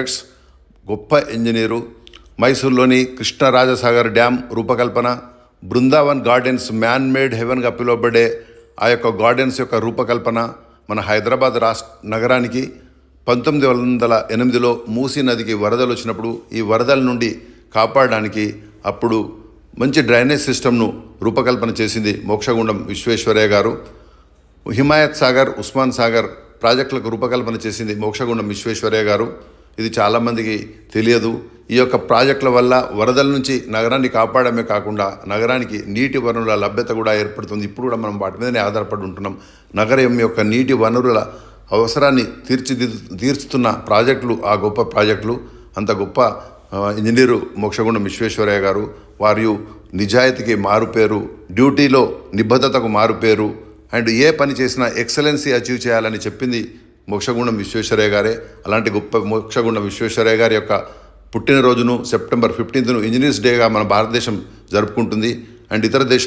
Projects గొప్ప engineer మైసూర్లోని Krishnarajasagar dam రూపకల్పన Brindavan gardens man made హెవెన్గా పిలువబడే ఆ యొక్క గార్డెన్స్ యొక్క రూపకల్పన మన హైదరాబాద్ రాష్ట్ర నగరానికి పంతొమ్మిది వందల ఎనిమిదిలో మూసీ నదికి వరదలు వచ్చినప్పుడు ఈ వరదల నుండి కాపాడడానికి అప్పుడు మంచి డ్రైనేజ్ సిస్టమ్ను రూపకల్పన చేసింది మోక్షగుండం విశ్వేశ్వరయ్య గారు. హిమాయత్ సాగర్ ఉస్మాన్ సాగర్ ప్రాజెక్టులకు రూపకల్పన చేసింది మోక్షగుండం విశ్వేశ్వరయ్య గారు. ఇది చాలామందికి తెలియదు. ఈ యొక్క ప్రాజెక్టుల వల్ల వరదల నుంచి నగరాన్ని కాపాడమే కాకుండా నగరానికి నీటి వనరుల లభ్యత కూడా ఏర్పడుతుంది. ఇప్పుడు కూడా మనం వాటి మీదనే ఆధారపడి ఉంటున్నాం. నగరం యొక్క నీటి వనరుల అవసరాన్ని తీర్చిదిద్దు తీర్చుతున్న ప్రాజెక్టులు ఆ గొప్ప ప్రాజెక్టులు. అంత గొప్ప ఇంజనీరు మోక్షగుండం విశ్వేశ్వరయ్య గారు వారు నిజాయితీకి మారుపేరు డ్యూటీలో నిబద్ధతకు మారుపేరు అండ్ ఏ పని చేసినా ఎక్సలెన్సీ అచీవ్ చేయాలని చెప్పింది మోక్షగుండం విశ్వేశ్వరయ్య గారే. అలాంటి గొప్ప మోక్షగుండం విశ్వేశ్వరయ్య గారి యొక్క పుట్టినరోజును సెప్టెంబర్ ఫిఫ్టీన్త్ను ఇంజనీర్స్ డేగా మన భారతదేశం జరుపుకుంటుంది. అండ్ ఇతర దేశ